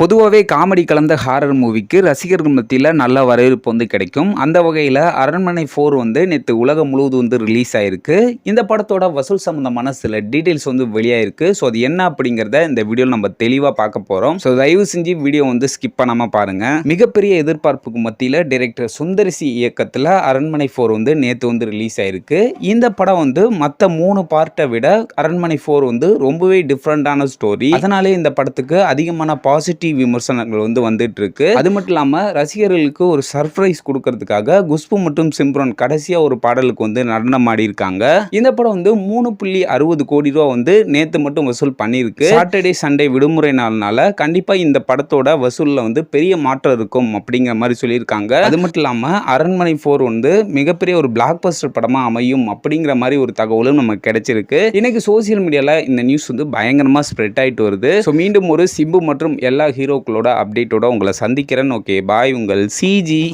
பொதுவாகவே காமெடி கலந்த ஹாரர் மூவிக்கு ரசிகர்கள் மத்தியில் நல்ல வரவேற்பு வந்து கிடைக்கும். அந்த வகையில் அரண்மனை ஃபோர் வந்து நேற்று உலகம் முழுவதும் வந்து ரிலீஸ் ஆயிருக்கு. இந்த படத்தோட வசூல் சம்மந்தமான சில டீட்டெயில்ஸ் வந்து வெளியாயிருக்கு. ஸோ அது என்ன அப்படிங்கிறத இந்த வீடியோவில் நம்ம தெளிவாக பார்க்க போகிறோம் ஸோ தயவு செஞ்சு வீடியோ வந்து ஸ்கிப் பண்ணாமல் பாருங்கள் மிகப்பெரிய எதிர்பார்ப்புக்கு மத்தியில் டைரக்டர் சுந்தரிசி இயக்கத்தில் அரண்மனை ஃபோர் வந்து நேற்று வந்து ரிலீஸ் ஆயிருக்கு. இந்த படம் வந்து மற்ற மூணு பார்ட்டை விட அரண்மனை ஃபோர் வந்து ரொம்பவே டிஃப்ரெண்டான ஸ்டோரி அதனாலே இந்த படத்துக்கு அதிகமான பாசிட்டிவ் விமர்சனங்கள் வந்து வந்துட்டு இருக்கு அது மட்டும் இல்லாம ரசிகர்களுக்கு ஒரு சர்ப்ரைஸ் கொடுக்கறதுக்காக குஷ்பு மற்றும் சிம்ரன் கடைசியா ஒரு பாடலுக்கு வந்து நடனம் ஆடி இருக்காங்க இந்த படம் வந்து மூணு புள்ளி அறுபது கோடி ரூபா வந்து நேத்து மட்டும் வசூல் பண்ணியிருக்கு. சாட்டர்டே சண்டே விடுமுறை நாள்னால கண்டிப்பா இந்த படத்தோட வசூல்ல வந்து பெரிய மாற்றம் இருக்கும் அப்படிங்கிற மாதிரி சொல்லியிருக்காங்க. அது மட்டும் இல்லாம அரண்மனை ஃபோர் வந்து மிகப்பெரிய ஒரு பிளாக் பஸ்டர் படமா அமையும் அப்படிங்கிற மாதிரி ஒரு தகவலும் நமக்கு கிடைச்சிருக்கு. இன்னைக்கு சோசியல் மீடியால இந்த நியூஸ் வந்து பயங்கரமா ஸ்ப்ரெட் ஆயிட்டு வருது. ஸோ மீண்டும் ஒரு சிம்பு மற்றும் எல்லா ஹீரோக்களோட அப்டேட்டோட உங்களை சந்திக்கிறேன். ஓகே பாய் உங்கள் சிஜி